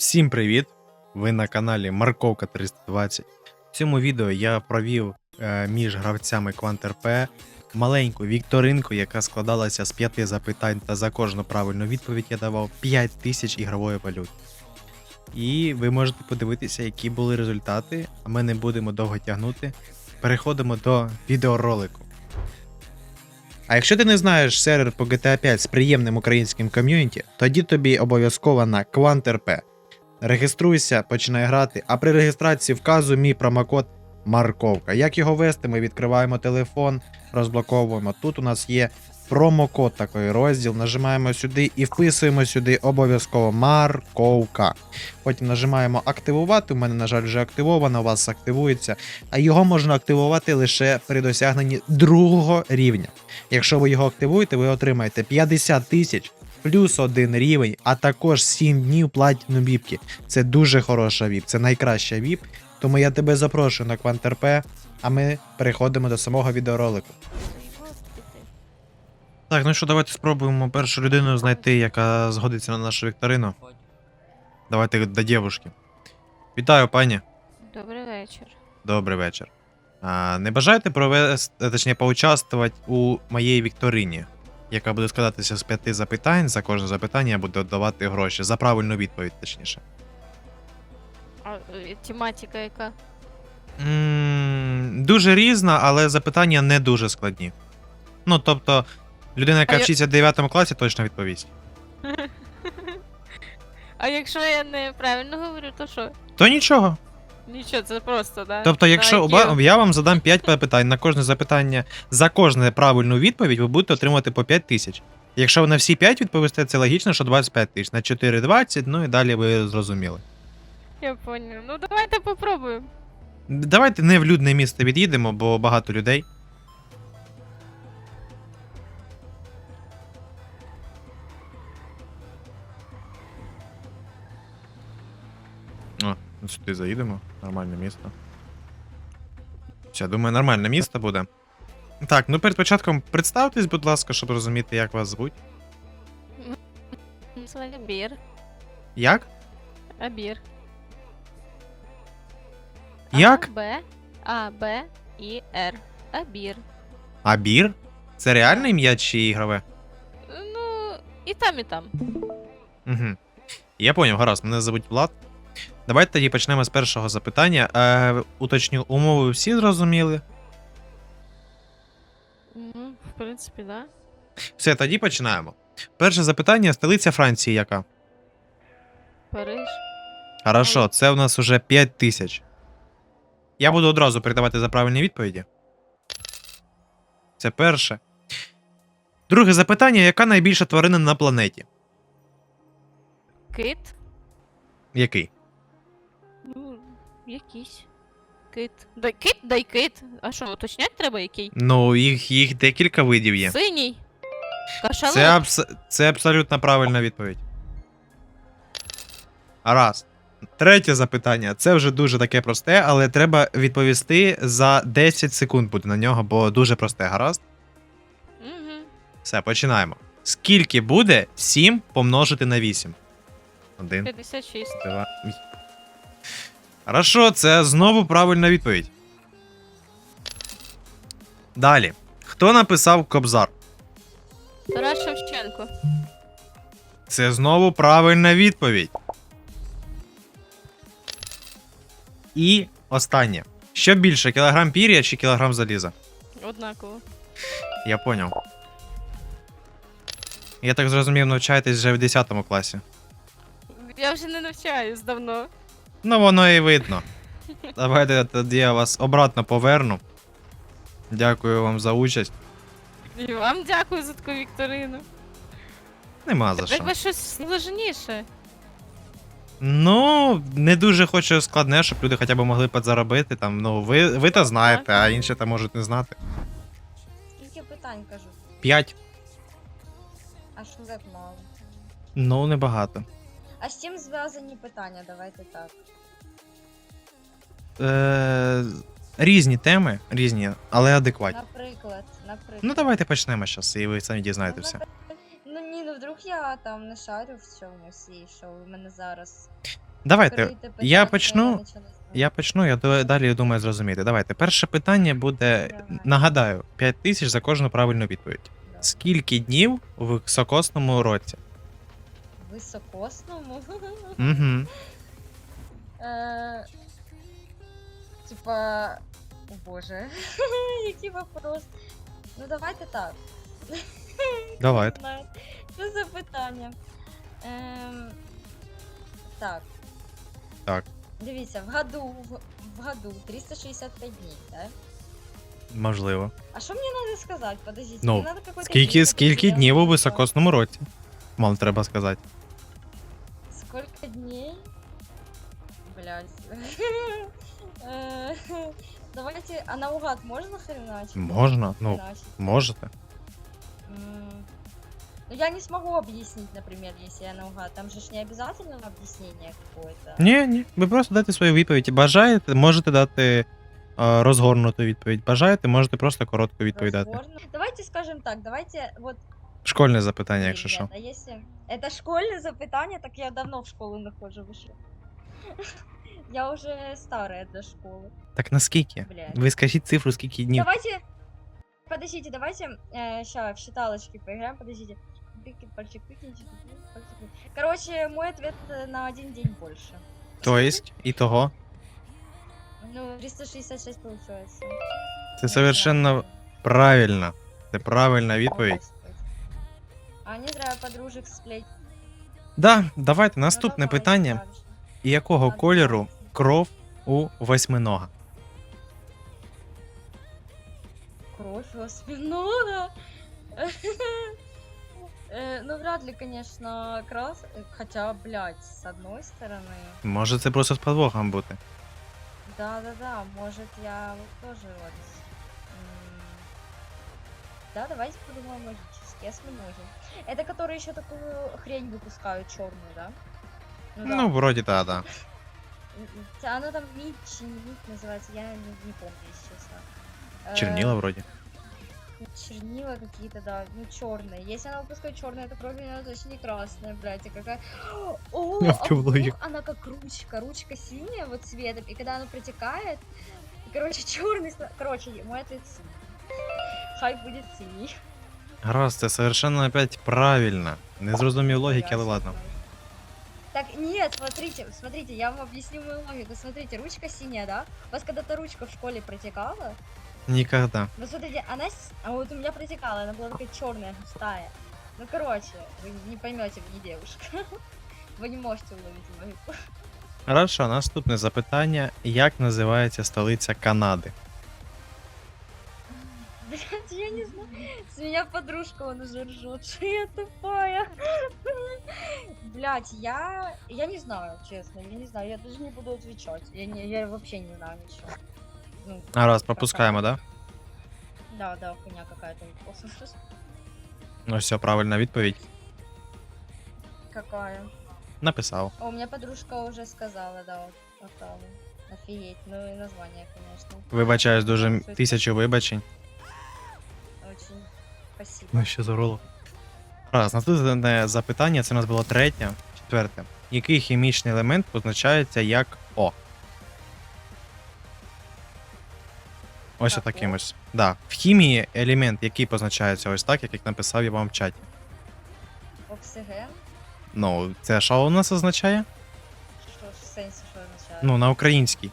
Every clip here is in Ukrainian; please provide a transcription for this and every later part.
Всім привіт! Ви на каналі Марковка 320. В цьому відео я провів е, між гравцями QuantRP маленьку вікторинку, яка складалася з п'яти запитань, та за кожну правильну відповідь я давав 5 тисяч ігрової валюти. І ви можете подивитися, які були результати, а ми не будемо довго тягнути. Переходимо до відеоролику. А якщо ти не знаєш сервер по GTA 5 з приємним українським ком'юніті, тоді тобі обов'язково на QuantRP. Реєструйся, починай грати, а при реєстрації вказуй мій промокод Марковка. Як його ввести? Ми відкриваємо телефон, розблоковуємо. Тут у нас є промокод такий розділ. Нажимаємо сюди і вписуємо сюди обов'язково Марковка. Потім нажимаємо активувати. У мене, на жаль, вже активовано, у вас активується. А його можна активувати лише при досягненні другого рівня. Якщо ви його активуєте, ви отримаєте 50 тисяч плюс один рівень, а також 7 днів платіну віпки. Це дуже хороша віп, це найкраща віп. Тому я тебе запрошую на QuantRP, а ми переходимо до самого відеоролику. Так, ну що, давайте спробуємо першу людину знайти, яка згодиться на нашу вікторину. Давайте до дівушки. Вітаю, пані. Добрий вечір. Добрий вечір. А, не бажаєте провести, точніше, поучаствувати у моїй вікторині, яка буде складатися з п'яти запитань. За кожне запитання я буду давати гроші. За правильну відповідь, точніше. А е, тематика яка? м дуже різна, але запитання не дуже складні. Ну, тобто, людина, яка А я- вчиться в 9 класі, точно відповість. А якщо я неправильно говорю, то що? То нічого. Нічого, це просто, да? Тобто, якщо оба- я вам задам 5 питань на кожне запитання, за кожну правильну відповідь ви будете отримувати по 5 тисяч. Якщо ви на всі 5 відповісте, це логічно, що 25 тисяч. На 4 20, ну і далі ви зрозуміли. Я поняв. Ну давайте попробуємо. Давайте не в людне місце від'їдемо, бо багато людей. Ну сюди заїдемо. Нормальне місто. Все, думаю, нормальне місто буде. Так, ну перед початком представтесь, будь ласка, щоб розуміти, як вас звуть. Звати Абір. Як? Абір. Як? А, Б, А, Б, І, Р. Абір. Абір? Це реальне ім'я чи ігрове? Ну, і там, і там. Угу. Я поняв, гаразд, мене звуть Влад. Давайте тоді почнемо з першого запитання. Е, уточню, умови всі зрозуміли. Ну, в принципі, да. Все, тоді починаємо. Перше запитання: столиця Франції яка? Париж. Хорошо, це в нас уже 5 тисяч. Я буду одразу передавати за правильні відповіді. Це перше. Друге запитання: яка найбільша тварина на планеті? Кит. Який? Якийсь. Кит. Дай кит, дай кит. А що, уточнять треба який? Ну, їх, їх декілька видів є. Синій. Кашалот. Це, абс... це абсолютно правильна відповідь. Раз. Третє запитання. Це вже дуже таке просте, але треба відповісти за 10 секунд буде на нього, бо дуже просте, гаразд. Угу. Все, починаємо. Скільки буде 7 помножити на 8? 1, 56. 2. Хорошо, це знову правильна відповідь. Далі. Хто написав Кобзар? Тарас Шевченко. Це знову правильна відповідь. І останнє. Що більше, кілограм пір'я чи кілограм заліза? Однаково. Я поняв. Я так зрозумів, навчаєтесь вже в 10 класі. Я вже не навчаюсь давно. Ну, воно і видно. Давайте тоді я вас обратно поверну. Дякую вам за участь. І вам дякую за таку вікторину. Нема за що. Треба щось сложніше. Ну, не дуже хочу складне, щоб люди хоча б могли підзаробити. Там, ну, ви, ви то знаєте, а інші то можуть не знати. Скільки питань кажу? П'ять. Аж так мало. Ну, небагато. А з чим зв'язані питання? Давайте так. Е, різні теми, різні, але адекватні. Наприклад, наприклад. Ну, давайте почнемо зараз, і ви самі дізнаєте все. Ну ні, ну вдруг я там не шарю в чомусь і що в мене зараз. Давайте, Відкрийте я почну, я почну, я до- далі думаю зрозуміти. Давайте. Перше питання буде, Давай. нагадаю, 5 тисяч за кожну правильну відповідь. Да. Скільки днів у високосному році? Високосному? Угу. Е, Типа. О боже. Який вопрос. Ну давайте так. Давайте. Не знаю. Що за питання? Ем, так. Так. Дивіться, в году, в, в году 365 дней, да? Можливо. А що мені треба сказати? Подождите, Ну, мені какой-то Скільки, скільки днів у високосному році? Мало треба сказати Сколько дней? Блять. Э, Давайте, а наугад можно хреначить? Можна, ну, Хреначить. можете. М, Ну, я не смогу объяснить, например, если я наугад. Там же ж не обязательно объяснение какое-то. Ні, ні. Ви просто дайте свою відповідь. Бажаєте, можете дати е, розгорнуту відповідь. Бажаєте, можете просто коротко відповідати. Разборно. Давайте скажем так, давайте вот... Школьне запитання, якщо що. ребята, если это школьное запитание, так я давно в школу нахожу вышла. Я уже старая для школы. Так наскільки? Блядь. Ви скажіть цифру, скільки днів. Давайте, подождите, давайте сейчас в считалочки поиграем, подождите. Тыки, пальчик, тыки, тыки, пальчик, тыки. Короче, мой ответ э, на один день больше. То есть, і того. Ну, 366 получается. Це совершенно правильно. Це правильна відповідь. А не зря подружек сплеть. Да, давайте Ну, наступне давайте питання. дальше. І якого Ладно, кольору давайте. кров у восьминога? Кровь осьминога. Э, Ну, вряд ли, конечно, крас... э, Хотя, блядь, с одной стороны... Може, це просто з подвохом бути. Да, да, да, может я вот тоже вот. м, Да, давайте подумаем логически, осьминоги. Это которые еще такую хрень выпускают черную, да? Ну, да. Ну, вроді та, да. М, м, Она там нить, чи не нить называется, я не, не помню, если честно. Э, Черніла вроді. Чернила какие-то, да, ну черные. Если она выпускает черные, то кровь у нее точно не красная, блядь, а какая... О, Я а в логику. вдруг она как ручка, ручка синяя вот цветом, и когда она протекает, короче, черный, короче, мой ответ синий. Хай будет синий. Гаразд, це совершенно опять правильно. Не зрозумів логіки, але Ясно, ладно. блядь. Так, нет, смотрите, смотрите, я вам объясню мою логику. Смотрите, ручка синяя, да? У вас когда-то ручка в школе протекала? Ніколи. Ну смотрите, она, с- а вот у меня протекала, она была такая черная, густая. Ну короче, вы не поймете, вы не девушка. Вы не можете уловить логику. Хорошо, наступне запитання. Як називається столиця Канади? Блять, я не знаю. С меня подружка он уже ржет, что я тупая. Блять, я... Я не знаю, честно, я не знаю, я даже не буду отвечать. Я, не, я вообще не знаю ничего. Ну, Гаразд, пропускаємо, да? да, да, хуйня какая-то. Ну все, правильна відповідь. Какая? Написав. О, у меня подружка уже сказала, да, вот, Отава. Офигеть, ну и название, конечно. Вибачаюсь, дуже м- тисячу вибачень. Спасибо. Ну що за роло. Раз, наступне запитання, це у нас було третє. Четверте. Який хімічний елемент позначається як О? Ось Як отаким ось. Да. В хімії елемент, який позначається ось так, як написав я вам в чаті. Оксиген? Ну, це що у нас означає? Что ж, в сенсе, что означает? Ну, на українській.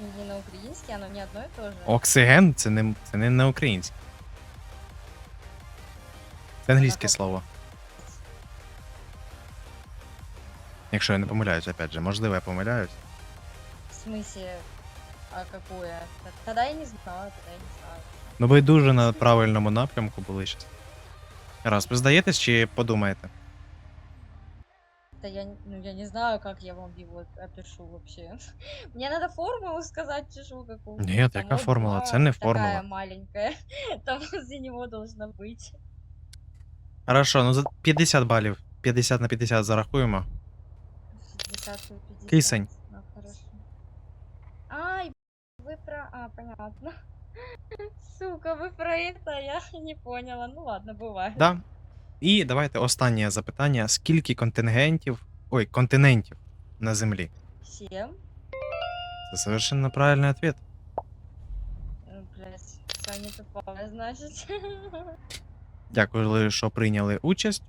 Ну, не на украинский, оно не одно и то же. Оксиген це не, це не на українській. Це англійське слово. Якщо я не помиляюсь, опять же, можливо, я помиляюсь. В смысле, а какое? Тогда я не знаю, тогда я не знаю. Ну ви дуже на правильному напрямку були щас. Раз, ви здаєтесь чи подумаєте? Да я, н- ну, я не знаю, как я вам его опишу вообще. Мне надо формулу сказать, чешу какую Нет, яка вот формула? Це не Такая маленькая. Там возле него должна быть. Хорошо, ну за 50 балів. 50 на 50 зарахуємо. 50 на 50. Кисень. Ну, хорошо. Ай, вы про... А, понятно. Сука, вы про это, я не поняла. Ну ладно, бывает. Да. І давайте останнє запитання: скільки контингентів. Ой, континентів на Землі? Семь? Це совершенно правильний ответ. Ну, Блять, Саня тупая, значит. Дякую, що прийняли участь.